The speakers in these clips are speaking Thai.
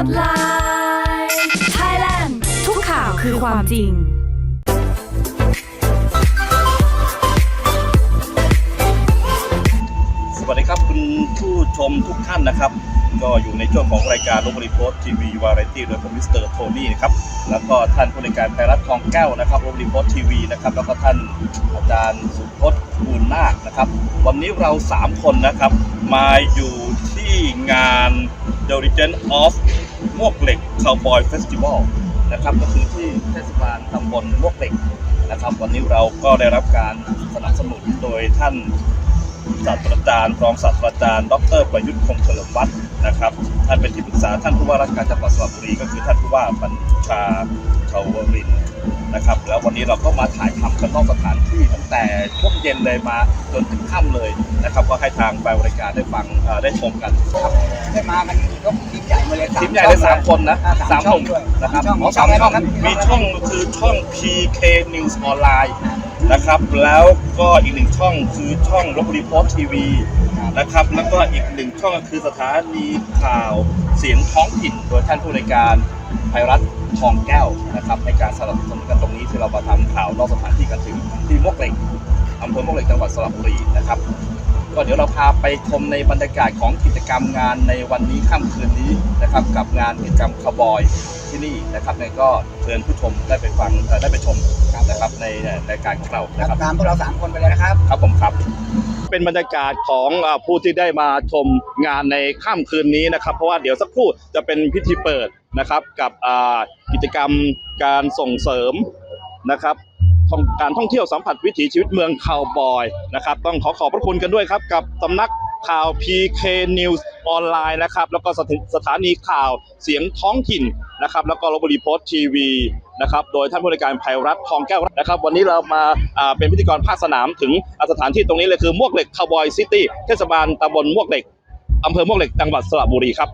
Spotlight Thailand ทุกข่าวคือความจริง สวัสดีครับคุณผู้ชมทุกท่านนะครับ ก็อยู่ในช่วงของรายการลบบุรีโพสทีวีวาไรตี้โดยผมมิสเตอร์โทนี่นะครับแล้วก็ท่านผู้ในวยการไพรัตทองแก้วนะครับลบบุรีโพสทีวีนะครับแล้วก็ท่านอาจารย์สุพจน์บูรนาคนะครับ วันนี้เรา 3 คนนะครับมาอยู่ที่งาน The Legend of มวกเหล็ก Cowboy Festival นะครับก็คือที่เทศบาลตำบลมวกเหล็กนะครับวันนี้เราก็ได้รับการสนับสนุนโดยท่านศาสตราจารย์รองศาสตราจารย์ ดร ประยุทธ์คงเฉลิมวัฒน์นะครับท่านเป็นที่ปรึกษาท่านผู้ว่าราชการจังหวัดสระบุรีก็คือท่านผู้ว่าบัญชาชาวรินนะครับแล้ววันนี้เราก็มาถ่ายทำกันนอกสถานที่ตั้งแต่ช่วงเย็นเลยมาจนถึงค่ำเลยนะครับ ก็ให้ทางแฟนบริการได้ฟังได้ชมกันครับได้มากันยกทีมใหญ่ มาเลยทีมใหญ่เลยสามคนนะอ่าสาสามมหช่อนุ่งมด้วยนะครับช่องอ๋อมีช่องอะไรบ้างครับมีช่องคือช่อง PK News Online นะครับ แล้วก็อีกหนึ่งช่องคือช่องลบบุรีโพสทีวีนะครับ แล้วก็อีกหนึ่งช่องก็คือสถานีข่าวเสียงท้องถิ่นโดยท่านผู้ในวยการไพรัตน์ทองแก้วนะครับ ในการสนับสนุนกันตรงนี้ที่เรามาทำข่าวนอกสถานที่กันถึงที่มวกเหล็กอำเภอมวกเหล็กจังหวัดสระบุรีนะครับ ก็เดี๋ยวเราพาไปชมในบรรยากาศของกิจกรรมงานในวันนี้ค่ำคืนนี้นะครับ กับงานกิจกรรมคาวบอยที่นี่นะครับในก็เชิญผู้ชมได้ไปฟังเอ่อได้ไปชมนะครับในรายการของเรานะครับตามพวกเราสามคนไปเลยนะครับครับผมครับ เป็นบรรยากาศของอาผู้ที่ได้มาชมงานในค่ำคืนนี้นะครับ เพราะว่าเดี๋ยวสักครู่จะเป็นพิธีเปิดนะครับกับอ่ากิจกรรมการส่งเสริมนะครับท่อง การท่องเที่ยวสัมผัสวิถีชีวิตเมืองคาวบอยนะครับ ต้องขอขอบพระคุณกันด้วยครับกับสำนักข่าว PK News ออนไลน์นะครับ แล้วก็สถสถานีข่าวเสียงท้องถิ่นนะครับ แล้วก็ลบบุรีโพสต์ทีวีนะครับ โดยท่านผู้ในวยการไพรัตน์ทองแก้วนะครับ วันนี้เรามาาเป็นพิธีกรภาคสนามถึงอ่าสถานที่ตรงนี้เลยคือมวกเหล็กคาวบอยซิตี้เทศบาลตำบลมวกเหล็กอำเภอมวกเหล็กจังหวัดสระบุรีครับ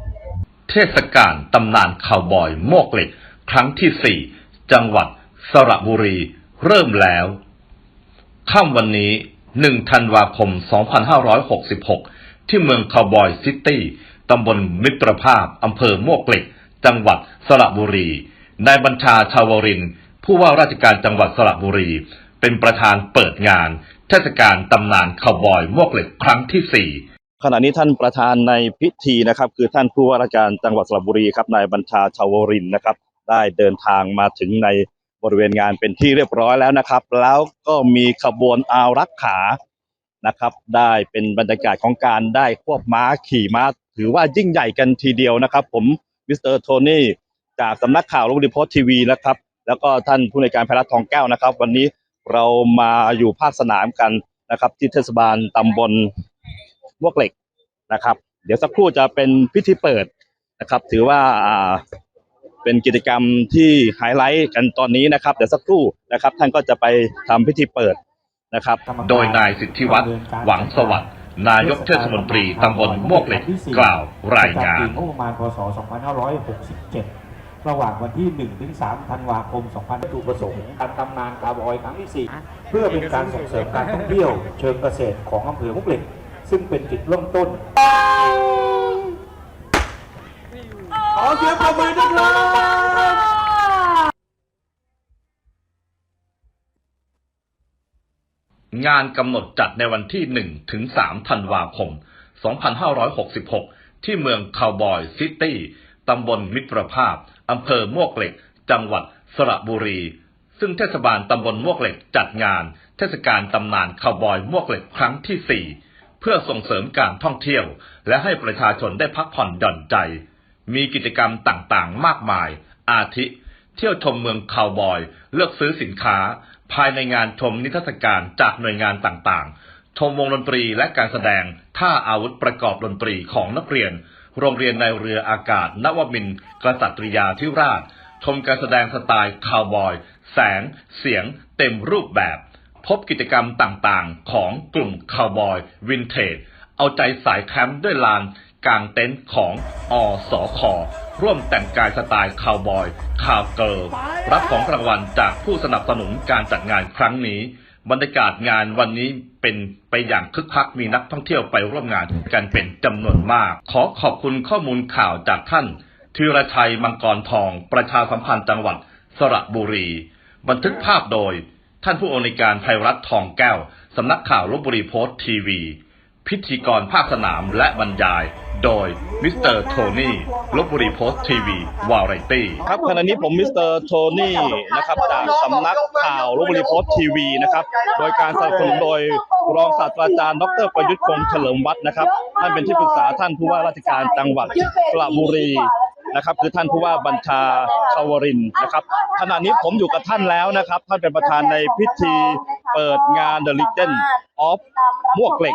เทศกาลตำนานข่าวบอยโมกเหล็ก ครั้งที่ 4 จังหวัดสระบุรี เริ่มแล้วค่ำวันนี้ 1 ธันวาคม 2566 ที่เมืองคาวบอยซิตี้ ตำบลมิตรภาพ อำเภอมวกเหล็ก จังหวัดสระบุรี นายบัญชาชาวริน ผู้ว่าราชการจังหวัดสระบุรี เป็นประธานเปิดงาน เทศกาลตำนานข่าวบอยมวกเหล็กครั้งที่ 4ขณะนี้ท่านประธานในพิธีนะครับ คือท่านผู้ว่าราชการจังหวัดสระบุรีครับนายบัญชาชาวรินนะครับ ได้เดินทางมาถึงใน บริเวณงานเป็นที่เรียบร้อยแล้วนะครับ แล้วก็มีขบวนอารักขานะครับ ได้เป็นบรรยากาศของการได้ควบม้าขี่ม้า ถือว่ายิ่งใหญ่กันทีเดียวนะครับ ผมมิสเตอร์โทนี่จากสำนักข่าวลบบุรีโพสต์ทีวีนะครับ แล้วก็ท่านผู้ในการไพรัตทองแก้วนะครับ วันนี้เรามาอยู่ภาคสนามกันนะครับ ที่เทศบาลตำบลมวกเหล็กนะครับ เดี๋ยวสักครู่จะเป็นพิธีเปิดนะครับ ถือว่า เป็นกิจกรรมที่ไฮไลท์กันตอนนี้นะครับเดี๋ยวสักครู่นะครับ ท่านก็จะไปทำพิธีเปิดนะครับ โดยนายสิทธิวัฒน์หวังสวัสดิ์นายกเทศมนตรีตำบลมวกเหล็กกล่าวรายงานงบประมาณพศ 2567 ระหว่างวันที่ 1 ถึง 3 ธันวาคม2000วัตถุประสงค์การตำนานคาร์บอยครั้งที่ 4 เพื่อเป็นการส่งเสริมการท่องเที่ยวเชิงเกษตรของอำเภอมุกเหล็ก ซึ่งเป็นจุดเริ่มต้น ขอเสียงปรบมือด้วยครับ งานกำหนดจัดในวันที่ 1 ถึง 3 ธันวาคม 2566 ที่เมืองคาวบอยซิตี้ ตำบลมิตรภาพ อำเภอมวกเหล็ก จังหวัดสระบุรี ซึ่งเทศบาลตำบลมวกเหล็กจัดงาน เทศกาลตำนานคาวบอยมวกเหล็กครั้งที่ 4 เพื่อส่งเสริมการท่องเที่ยว และให้ประชาชนได้พักผ่อนหย่อนใจ มีกิจกรรมต่างๆ มากมาย อาทิ เที่ยวชมเมืองคาวบอย เลือกซื้อสินค้า ภายในงานชมนิทรรศการจากหน่วยงานต่างๆ ชมวงดนตรีและการแสดงท่าอาวุธประกอบดนตรีของนักเรียน โรงเรียนในเรืออากาศนวมินกษัตริยาธิราช ชมการแสดงสไตล์คาวบอย แสง เสียง เต็มรูปแบบ พบกิจกรรมต่างๆ ของกลุ่มคาวบอย วินเทจเอาใจสายแคมป์ด้วยลาน กลางเต็นท์ของอสอคร่วมแต่งกายสไตล์คาวบอย คาวเกิร์ลรับของรางวัลจากผู้สนับสนุนการจัดงานครั้งนี้ บรรยากาศงานวันนี้เป็นไปอย่างคึกคักมีนักท่องเที่ยวไปร่วมงานกันเป็นจำนวนมาก ขอขอบคุณข้อมูลข่าวจากท่านธีรชัยมังกรทอง ประชาสัมพันธ์จังหวัดสระบุรี บันทึกภาพโดย ท่านผู้อำนวยการไพรัตน์ทองแก้ว สำนักข่าวลบบุรีโพสต์ทีวี พิธีกรภาคสนามและบรรยาย โดยมิสเตอร์โทนี่ลบบุรีโพสต์ทีวีวาไรตี้ครับขณะนี้ผมมิสเตอร์โทนี่นะครับจากสำนักข่าวลบบุรีโพสต์ทีวีนะครับโดยการสนับสนุนโดยรองศาสตราจารย์ดรประยุทธ์คงเฉลิมวัฒน์นะครับท่านเป็นที่ปรึกษาท่านผู้ว่าราชการจังหวัดสระบุรี นะครับ คือท่านผู้ว่าบัญชาชาวรินนะครับขณะนี้ผมอยู่กับท่านแล้วนะครับ ท่านเป็นประธานในพิธีเปิดงาน The Legend of มวกเหล็ก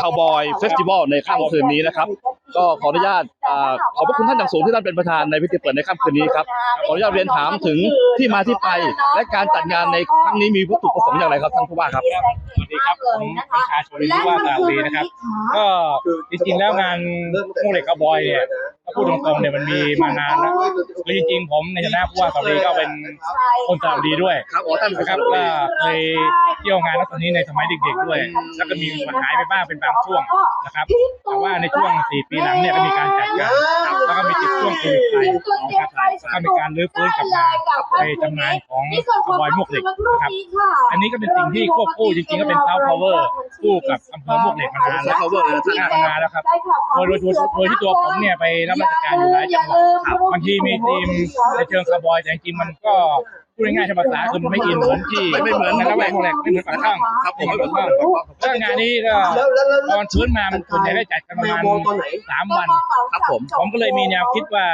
คาวบอยเฟสติวัลในค่ำคืนนี้นะครับ ก็ขออนุญาตอขอบพระคุณท่านอย่างสูงที่ท่านเป็นประธานในพิธีเปิดในค่ำคืนนี้ครับขออนุญาตเรียนถามถึงที่มาที่ไป และการจัดงานในครั้งนี้มีวัตถุประสงค์อย่างไรครับท่านผู้ว่าครับสวัสดีครับผมประชาชนที่ว่าสระบุรีนะครับ ก็จริงๆแล้วงานพวกเหล็กกระบอยเนี่ย ถ้าพูดตรงๆเนี่ยมันมีมานานแล้วคือจริงๆผมในฐานะผู้ว่าสระบุรีก็เป็นคนสระบุรีด้วยครับอ๋อท่านนะครับก็เคยเที่ยวงานลักษณะนี้ในสมัยเด็ก ๆ ด้วย แล้วก็มีมาหายไปบ้างเป็นบางช่วงนะครับแต่ว่าในช่วง 4 ปีหลังเนี่ยก็มีการจัดการแล้วก็มีติดช่วงโควิดไปนะครับแล้วก็มีการรื้อฟื้นกลับมาในจำนานของกระบอยมวกเหล็กนะครับอันนี้ก็เป็นสิ่งที่ควบคู่จริงๆก็เป็นซาวพาวเวอร์คู่กับอำเภอมวกเหล็กมานานแล้ว Soft Power เลยนะท่านมานานแล้วครับโดยโดยโดยโดยที่ตัวผมเนี่ยไปรับราชการอยู่หลายจังหวัดบางทีมีทีมในเชิงคาร์บอยแต่จริงๆมันก็ พูดง่ายๆใช้ภาษาคือมันไม่อินเหมือนที่ไม่เหมือนในละแวกมวกเหล็กไม่เหมือนปากช่องครับผมไม่เหมือนปากช่องแล้วงานนี้ก็ตอนชื้นมามันส่วนใหญ่ได้จัดกันประมาณสามวันครับผมผมก็เลยมีแนวคิดว่า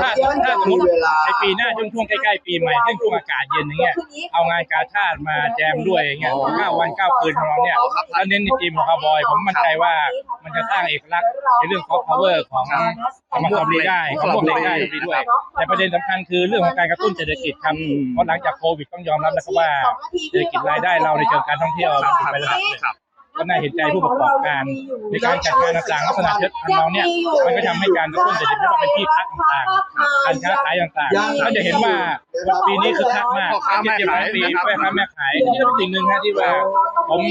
ถ้าถ้าสมมติในปีหน้าช่วงช่วงใกล้ๆปีใหม่ซึ่งช่วงอากาศเย็นอย่างเงี้ยเอางานกาชาติมาแจมด้วยอย่างเงี้ยเก้าวันเก้าคืนของเราเนี่ยแล้วเน้นในทีมของคาร์บอย ผมมั่นใจว่ามันจะสร้างเอกลักษณ์ในเรื่องของ power ของธรรมศาสตร์ได้ของพวกเด็กได้ด้วยแต่ประเด็นสำคัญคือเรื่องของการกระตุ้นเศรษฐกิจครับเพราะหลังจากโควิดต้องยอมรับนะครับว่าเศรษฐกิจรายได้เราในเชิงการท่องเที่ยวมันติดไประดับหนึ่งก็น่าเห็นใจผู้ประกอบการในการจัดงานต่างๆลักษณะเช่นทำนองเนี่ยมันก็ทำให้การกระตุ้นเศรษฐกิจไม่ว่าเป็นที่พักต่างๆการค้าขายต่างๆก็จะเห็นว่าปีนี้คือคักมากพ่อค้าแม่ขายปีนะครับแม่ค้าแม่ขายนี่ก็เป็นสิ่งหนึ่งนะที่ว่าผม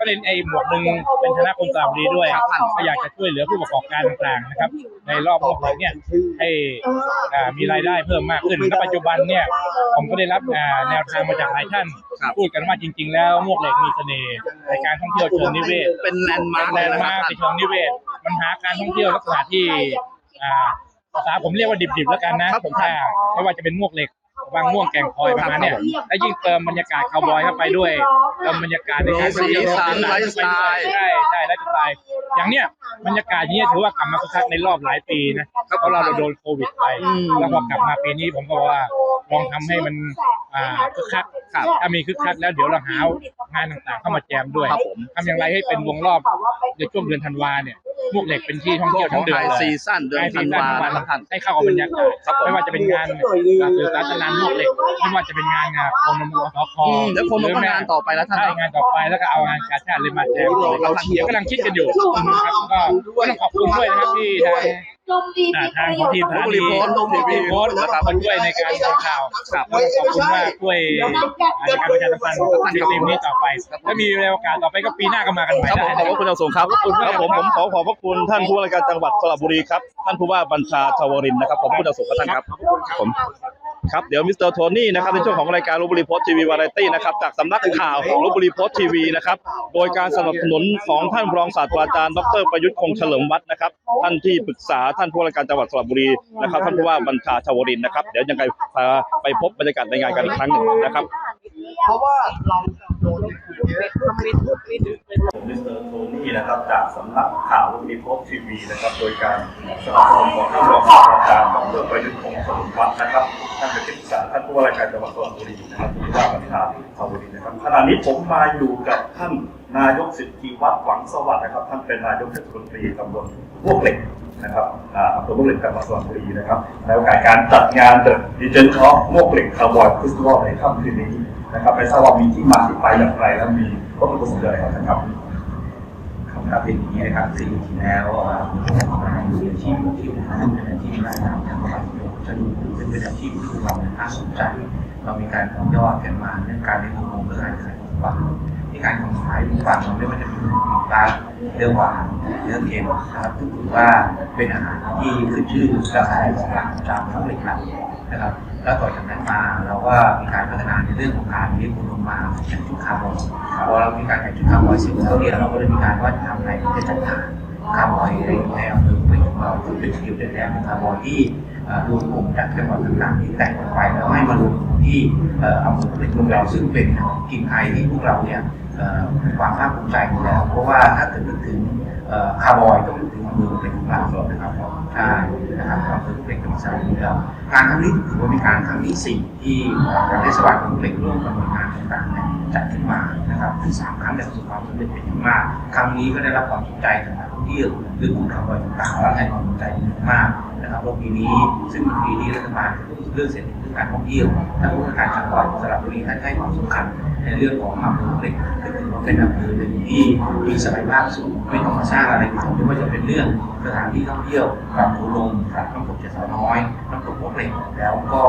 ก็เล่นไอ้หมวกหนึ่งเป็นคณะคนสามดีด้วยก็อยากจะช่วยเหลือผู้ประกอบการต่างๆนะครับ ในรอบพวกเราเนี่ยให้อ่ามีรายได้เพิ่มมากขึ้นณปัจจุบันเนี่ยผมก็ได้รับอ่าแนวทางมาจากหลายท่าน พูดกันว่าจริง ๆ แล้วมวกเหล็กมีเสน่ห์ในการท่องเที่ยวเชิงนิเวศ เป็นแลนด์มาร์คแลเลยนนะด์ครัมาบร์คในเชิงนิเวศมันหาการท่องเที่ยวลักษณะที่อ่าภาษาผมเรียกว่าดิบๆแล้วกันนะครับผมถ้าไม่ว่าจะเป็นมวกเหล็ก บางม่วงแก่งคอยประมาณเนี้ยแล้วยิ่งเติมบรรยากาศคาวบอยเข้าไปด้วยเติมบรรยากาศในการท่องเที่ยวสีสันไลฟ์สไตล์ใช่ใช่ไลฟ์สไตล์อย่างเนี้ยบรรยากาศอย่างนี้ยถือว่ากลับมาคึกคักในรอบหลายปีนะเพราะเราโดนโควิดไปอืมแล้วพอกลับมาปีนี้ผมก็ว่าลองทำให้มันอ่าคึกคักถ้ามีคึกคักแล้วเดี๋ยวเราหางานต่างๆเข้ามาแจมด้วยครับผมทำอย่างไรให้เป็นวงรอบในช่วงเดือนธันวาเนี่ย มวกเหล็กเป็นที่ท่องช่วเที่งยวขอทั้งงเดืไฮอนเลยซีซั่นเดือนธันวานะครับท่านให้เข้ากับบรรยากาศครับผมไม่ว่าจะเป็นงานสื่อสารตำนานมวกเหล็กไม่ว่าจะเป็นงานงานโคนมอสคอืมแล้วคนก็งานต่อไปแล้วท่านใช่งานต่อไปแล้วก็เอางานกาชาติเลยมาแจมเลยเดี๋ยวกำลังคิดกันอยู่นะครับก็ก็ต้องขอบคุณด้วยนะครับที่ ทางอ่าทางของทีมสถานีลพบุรีโพสต์ทีมโพสต์แล้วก็มาช่วยในการทำข่าวครับแล้วก็ขอบคุณมากช่วยในการประชาสัมพันธ์ในทีมนี้ต่อไปถ้ามีโอกาสต่อไปก็ปีหน้าก็มากันใหม่ครับผมได้ขอบพระคุณอย่างสูงครับครับผมผมขอขอบพระคุณท่านผู้ว่าราชการจังหวัดสระบุรีครับท่านผู้ว่าบัญชาชาวรินทร์นะครับขอบพระคุณอย่างสูงครับท่านครับผมครับเดี๋ยวมิสเตอร์โทนี่นะครับในช่วงของรายการลบบุรีโพสทีวีวาไรตี้นะครับจากสำนักข่าวของลบบุรีโพสทีวีนะครับโดยการสนับสนุนของท่านรองศาสตราจารย์ดรประยุทธ์คงเฉลิมวัฒน์นะครับท่านที่ปรึกษาท่านผู้ว่าราชการจังหวัดสระบุรีนะครับท่านผู้ว่าบัญชาชาวรินนะครับเดี๋ยวยังไงพาไปพบบรรยากาศในงานกันอีกครั้งหนึ่งนะครับ เพราะว่าเราโดนเยอะทำไมทุกนิดผมมิสเตอร์โทนี่นะครับจากสำนักข่าวลูกนิโพสทีวีนะครับโดยการสนับสนุนของท่านรองศาสตราจารย์ดรประยุทธ์คงสมวัฒน์นะครับท่านเป็นที่ปรึกษาท่านผู้ว่าราชการจังหวัดสระบุรีนะครับผู้ว่าการทางสระบุรีนะครับขณะนี้ผมมาอยู่กับท่านนายกสิทธิวัฒน์หวังสวัสดิ์นะครับท่านเป็นนายกเทศมนตรีตำบลพวกเหล็กนะครับอ่าอำเภอพวกเหล็กจังหวัดสระบุรีนะครับในโอกาสการจัดงานเดอะดิจิทัลมวกเหล็กคาร์บอยคริสตัลในค่ำคืนนี้ นะครับไม่ทราบว่ามีที่มาที่ไปอย่างไรและมีวัตถุประสงค์อะไรครับครับครับเป็นอย่างนี้นะครับซึ่งจริงๆแล้วเอ่ออยู่อาชีพที่ซึ่งเป็นอาชีพรายได้ทางการเงินจะดูซึ่งเป็นอาชีพที่เราน่าสนใจ เรามีการต่อยอดกันมาเรื่องการเลี้ยงดูโรงเรื่อนขายของฝากที่การของขายฝั่งเราไม่ว่าจะเป็นสินค้านเนื้องหวานเนื้องเค็มนะครับถือว่าเป็นอาหารที่ขึ้นชื่อราคาของหลักของชาวทั้งเลยครับ นะครับ แล้วต่อจากนั้นมาเราก็มีการพัฒนาในเรื่องของการเลี้ยงคนลงมาแข่งชุดคาร์บอนพอเรามีการแข่งชุดคาร์บอนเสร็จแล้วเนี่ยเราก็เลยมีการว่าจะทำอะไรที่จะจัดการคาร์บอนในในอำเภอเป็นของเราซึ่งเป็นสกิลเดนแดนเป็นคาร์บอนที่รวมกลุ่มจากจังหวัดต่างๆที่แตกออกไปแล้วให้มารวมที่อำเภอเป็นของเราซึ่งเป็นกินไอที่พวกเราเนี่ย ความภาคภูมิใจอยู่แล้ว เพราะว่าถ้าเกิดนึกถึงคาร์บอยต้องนึกถึงอำเภอเป็นของเรานะครับใช่นะครับอำเภอเป็นของเราอยู่แล้วการครั้งนี้ถือว่าเป็นการครั้งที่สี่ที่ทางเทศบาลของเปล่งร่วมกับหน่วยงานต่างๆจัดขึ้นมานะครับที่สามครั้งเนี่ประสบความสำเร็จเป็นอย่างมาก ครั้งนี้ก็ได้รับความสนใจจากนักท่องเที่ยวหรือกลุ่มคาร์บอยต่างๆและให้ความสนใจมากนะครับแล้วปีนี้ซึ่งเป็นปีนี้รัฐบาลเรื่องเศรษฐกิจ การท่องเที่ยวทางผู้ว่าการจังหวัดสระบุรีท่านให้ความสำคัญในเรื่องของอำเภอเล็กก็ถือว่าเป็นอำเภอหนึ่งที่มีศักยภาพสูงไม่ต้องมาสร้างอะไรใหม่ไม่ว่าจะเป็นเรื่องสถานที่ท่องเที่ยวกับโขลงกับน้ำตกเจ็ดสาวน้อยน้ำตกพวกเหล็กแล้วก็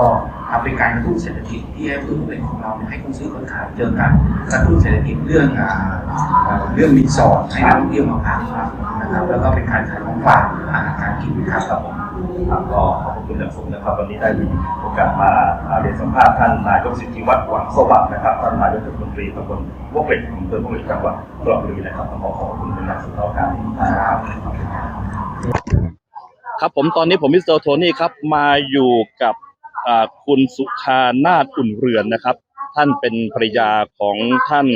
ทำเป็นการกระตุ้นเศรษฐกิจที่ให้อำเภอพวกเหล็กของเราให้คนซื้อคนขายเจอกันกระตุ้นเศรษฐกิจเรื่องเรื่องรีสอร์ทให้นักท่องเที่ยวมาพักนะครับแล้วก็เป็นการขายของฝากอาหารการกินครับผมครับก็ คุณอย่างสูงนะครับ วันนี้ได้มีโอกาสมาเรียนสัมภาษณ์ท่านนายกสิทธิวัฒน์หวังสวัสดิ์นะครับท่านนายกเทศมนตรีตำบลมวกเหล็กอำเภอมวกเหล็กจังหวัดสระบุรีนะครับขอขอบคุณเป็นอย่างสูงเท่ากันครับครับผมตอนนี้ผมมิสเตอร์โทนี่ครับมาอยู่กับคุณสุชานาถอุ่นเรือนนะครับ ท่านเป็นภรรยาของท่าน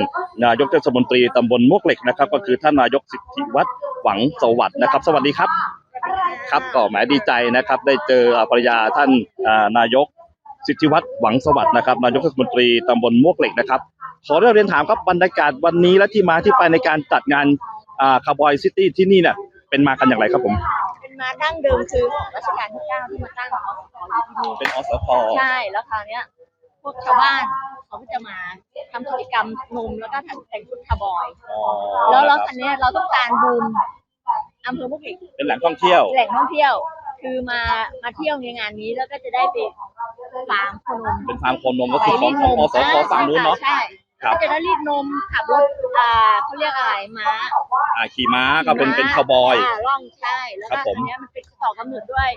นายกเทศมนตรีตำบลมวกเหล็กนะครับ ก็คือท่านนายกสิทธิวัฒน์หวังสวัสดิ์นะครับ สวัสดีครับ ครับก็แหมดีใจนะครับ ได้เจอภรรยาท่านอ่านายกสิทธิวัฒน์หวังสวัสดิ์นะครับนายกเทศมนตรีตำบลมวกเหล็กนะครับ ขอเรียนถามครับบรรยากาศวันนี้และที่มาที่ไปในการจัดงานอ่าคาร์บอยซิตี้ที่นี่เนี่ยเป็นมากันอย่างไรครับผม เป็นมาดั้งเดิมคือของรัชกาลที่เก้าที่มาตั้งอสพอยู่ที่นี่เป็นอสพใช่แล้วคราวเนี้ยพวกชาวบ้านเขาก็จะมาทำกิจกรรมนมแล้วก็ทำแต่งชุดคาร์บอยอ๋อแล้วแล้วนะคคัรับนนี้ยเราต้องการบูม อำเภอมุกเหล็กเป็นแหล่งท่องเที่ยว แหล่งท่องเที่ยว คือมามาเที่ยวในงานนี้แล้วก็จะได้ไปฟาร์มโคนมเป็นฟาร์มโคนมก็คือของของอสพฝั่งนู้นเนาะ ใช่ครับ ก็จะได้รีดนมขับรถอ่าเขาเรียกอะไรม้าอ่าขี่ม้าก็เป็นเป็นคาวบอยล่องใช่แล้วครัก็บผม อันเนี้ยมันเป็นต่อกำเนิดด้วย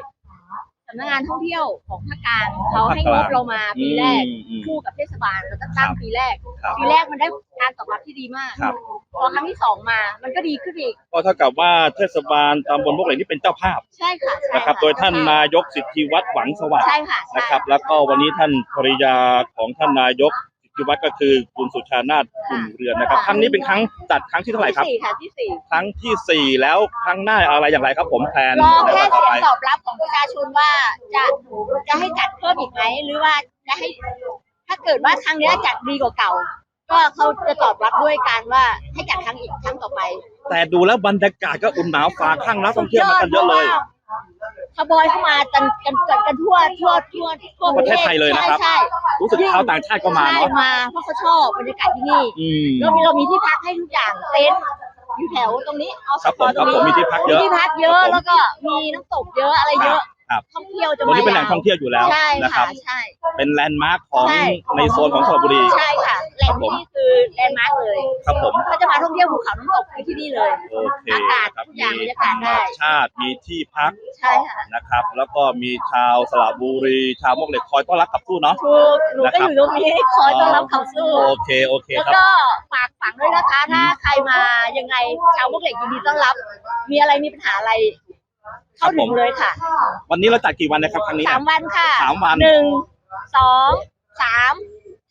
สำนักงานท่องเที่ยวของภาคกลางเขาให้ภาคกลางงบเรามาปีแรกอืมอืมคู่กับเทศบาลแล้วก็ตั้งครับปีแรกครับปีแรกมันได้การตอบรับที่ดีมากครับพอครั้งที่สองมามันก็ดีขึ้นอีกก็เท่ากับว่าเทศบาลตำบลมวกเหล็กนี่เป็นเจ้าภาพใช่ค่ะใช่นะครับะโดยท่านนายกสิทธิวัฒน์หวังสวัสดิ์ใช่ค่ะใช่นะครับ แล้วก็วันนี้ท่านภริยาของท่านนายกสิ ทธิวัฒน์ก็คือคุณสุชานาถอุ่นเรือนนะครับ ครั้งนี้เป็นครั้งจัดครั้งที่เท่าไหร่ครับ ที่สี่ค่ะที่สี่ครั้งที่สี่แล้วครั้งหน้าอะไรอย่างไรครับ ผมแพลนรอแค่ต่อเสียไปงตอบรับของประชาชนว่าจะจะให้จัดเพิ่มอีกไหมหรือว่าจะให้ ถ้าเกิดว่าครั้งเนี้ยจัดดีกว่าเก่า ก็เขาจะตอบรับด้วยการว่าให้จัดครั้งอีกครั้งต่อไป แต่ดูแล้วบรรยากาศก็อุ่นหนาวฟ้าข้างนักท่องเที่ยวมากันเยอะเลย ขบอยเข้ามากันกันกันกันทั่วทั่วทั่วทั่วประเทศไทยเลยนะครับใช่รู้สึกชาวต่างชาติก็มาใช่เนาะมาเพราะเขาชอบบรรยากาศที่นี่อืมเรามีเรามีที่พักให้ทุกอย่างเต็นท์อยู่แถวตรงนี้เอาสครับปผอมร์ตรงครับผมมีนี้ที่พักเยอะมีที่พักเยอะครับผมแล้วก็มีน้ำตกเยอะอะไรเยอะ ครับท่องเที่ยวจะวันมานี้เป็นแหล่งท่องเที่ยวอยู่แล้วใช่นะครัค่ะบใช่เป็นแลนด์มาร์คของใช่ในโซนของสระบุรี ใช่ค่ะแหล่งที่นี่คือแลนด์มาร์คเลยครับผม ถ้าจะมาท่องเที่ยวภูเขาน้ำตกคือที่นี่เลย โอเคอากาศครับทุกอย่างมีบรรยากาศได้ธรรมชาติมีที่พักใช่ค่ะนะครับ แล้วก็มีชาวสระบุรี ชาวมวกเหล็กคอยต้อนรับขับสู้เนาะ ถูกหนูก็อยู่ตรงนี้คอยต้อนรับเขาสู้ โอเคโอเคแล้วครับ ก็ฝากฝังด้วยนะคะ ถ้าใครมายังไงชาวพวกเหล็กยินดีต้อนรับ มีอะไรมีปัญหาอะไร เข้าถึงเลยค่ะวันนี้เราจัดกี่วันนะครับครั้งนี้สามวันค่ะสามวันหนึ่งสองสาม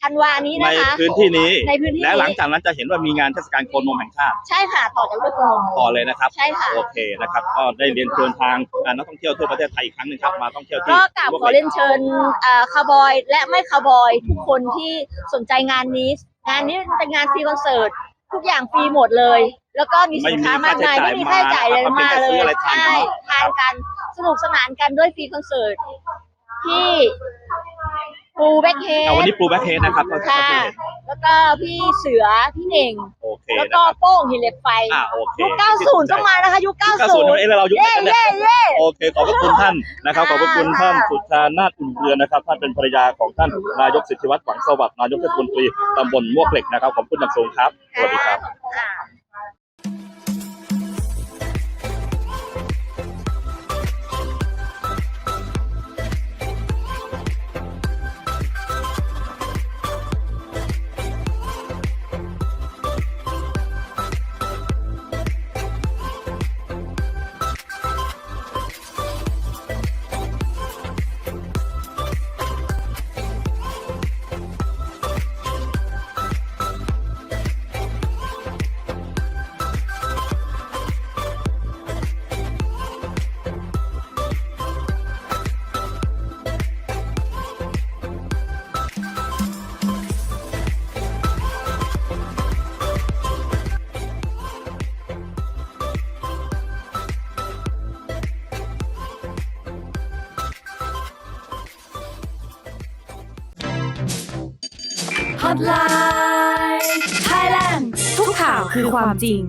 ธันวานี้ในนะคะ พื้นที่นี้ ในพื้นที่และหลังนี้จากนั้นจะเห็นว่ามีงานเทศกาลโคนมแห่งชาติ ใช่ค่ะ ต่อจากเรื่องขนมต่อเลยนะครับ ใช่ค่ะ โอเคนะครับ ก็ได้เรียนเชิญทางอ่านักท่องเที่ยวทั่วประเทศไทยอีกครั้งหนึ่งครับ มาท่องเที่ยวที่ก็กล่าวมวขอหเรียนเชิญเอ่อคาร์บอยและไม่คาร์บอยทุกคนที่สนใจงานนี้ งานนี้เป็นงานฟรีคอนเสิร์ตทุกอย่างฟรีหมดเลย แล้วก็มีสินค้ามากมายไม่มีค่าใช้จ่ายเลยมาเลยใช่ทานกันสนุกสนานกันด้วยฟรีคอนเสิร์ตที่ปูแบ็คเฮอ่าวันดนี้ปูแบ็คเฮดนะครับเราจะค่ะเห็นแล้วก็พี่เสือพี่เน่งโอเคแล้วนะก็ครับโป้งหินเหล็กไฟอ่าโอเคยุค90 ต้องมานะคะยุคยุค90เอ้ยแล้วเรายุคเย่ไหนกันเนี่ยเย่เย่โอเคขอบพระคุณท่านนะครับขอบพระคุณท่านสุชานาถอุ่นเรือนนะครับท่านเป็นภรรยาของท่านนายกสิทธิวัฒน์หวังสวัสดิ์นายกเทศมนตรีตำบลมวกเหล็กนะครับขอบคุณอย่างสูงครับสวัสดีครับ คือความจริง